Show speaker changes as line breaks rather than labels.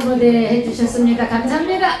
초대해 주셨습니다. 감사합니다.